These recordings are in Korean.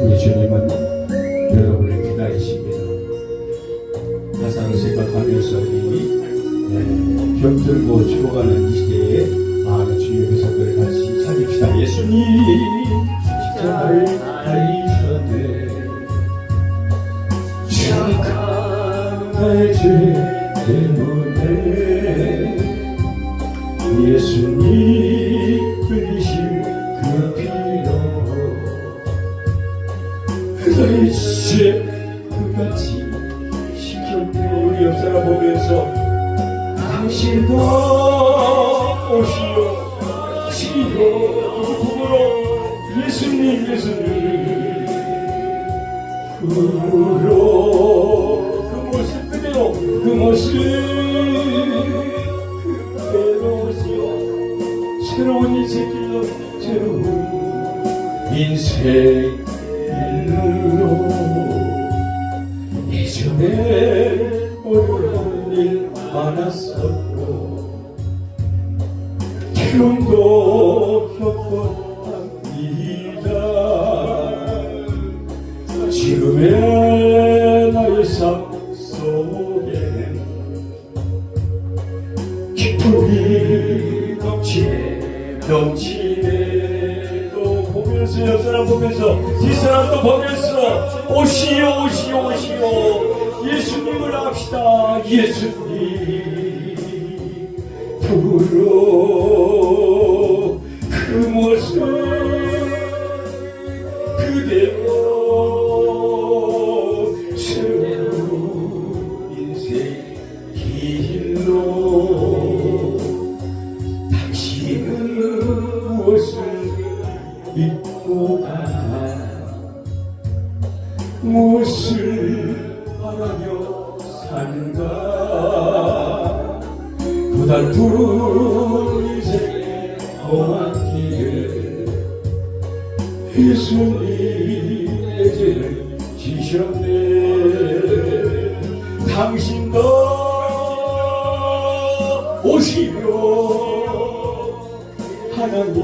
우리 주님은 여러분을 기다리십니다. 가상을 생각하면서 이 예, 병들고 죽어가는 이 시대에 많은 주의 회사들을 같이 찾읍시다. 예수님 십자가를 달리셨네 착한 나의 죄 때문에 예수님 너의 죄 끝까지 시켰네 우리 옆사람 보면서 당신도 오시오 그 부으로 예수님 예수님. 그로 그 모습 그대로 그 모습 그대로 오시오. 새로운 인생 길로 새로운 인생 길로 예전에 어려운 일 많았었고 태움도 겪었답니다. 지금의 나의 삶 속에는 기쁨이 넘치네 넘치네 또 보면서 옆 사람 보면서 뒷사람도 보면서 오시오 오시오 오시오. 예수님을 합시다. 예수님. 부러 그 모습 무엇을 바라며 고달픈 인생의 험한 길을 예수님의 죄를 지셨네. 당신도 오시며 하나님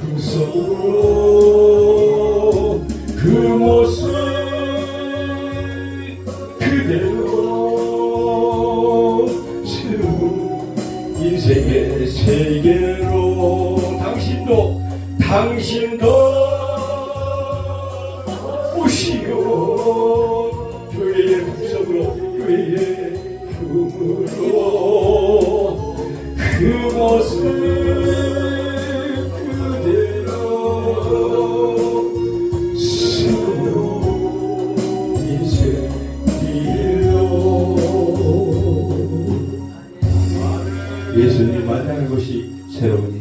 구속으로 그 모습 그대로 새로운 인생의 세계로. 당신도 당신도 오시오. 교회의 품속으로 교회의 품으로. 그 모습 예수님 만나는 것이 새로운